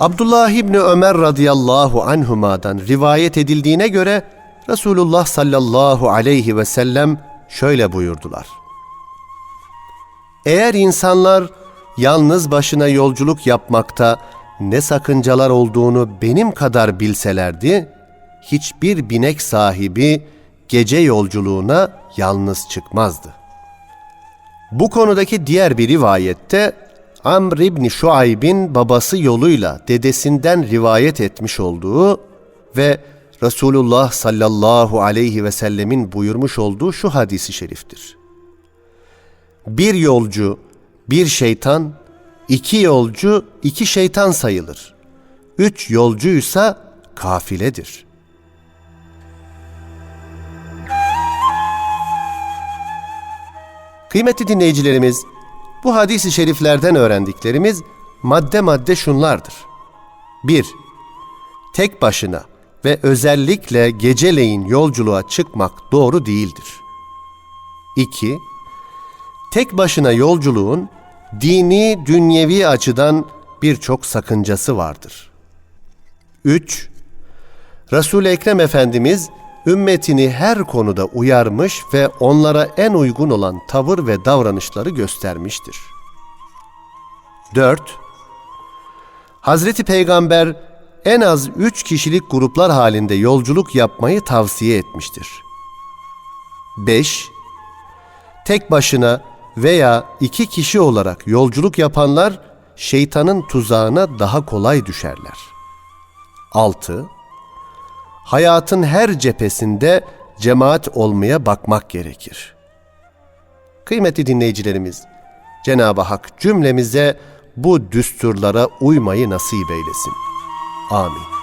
Abdullah İbni Ömer radıyallahu anhuma'dan rivayet edildiğine göre Resulullah sallallahu aleyhi ve sellem şöyle buyurdular. Eğer insanlar yalnız başına yolculuk yapmakta ne sakıncalar olduğunu benim kadar bilselerdi, hiçbir binek sahibi gece yolculuğuna yalnız çıkmazdı. Bu konudaki diğer bir rivayette Amr İbni Şuayb'in babası yoluyla dedesinden rivayet etmiş olduğu ve Resulullah sallallahu aleyhi ve sellemin buyurmuş olduğu şu hadisi şeriftir. Bir yolcu, bir şeytan, iki yolcu, iki şeytan sayılır. Üç yolcuysa kafiledir. Kıymetli dinleyicilerimiz, bu hadis-i şeriflerden öğrendiklerimiz madde madde şunlardır. 1. Tek başına ve özellikle geceleyin yolculuğa çıkmak doğru değildir. 2. Tek başına yolculuğun dini, dünyevi açıdan birçok sakıncası vardır. 3. Resul-i Ekrem Efendimiz ümmetini her konuda uyarmış ve onlara en uygun olan tavır ve davranışları göstermiştir. 4. Hazreti Peygamber en az üç kişilik gruplar halinde yolculuk yapmayı tavsiye etmiştir. 5. Tek başına veya iki kişi olarak yolculuk yapanlar şeytanın tuzağına daha kolay düşerler. 6. Hayatın her cephesinde cemaat olmaya bakmak gerekir. Kıymetli dinleyicilerimiz, Cenab-ı Hak cümlemize bu düsturlara uymayı nasip eylesin. Amin.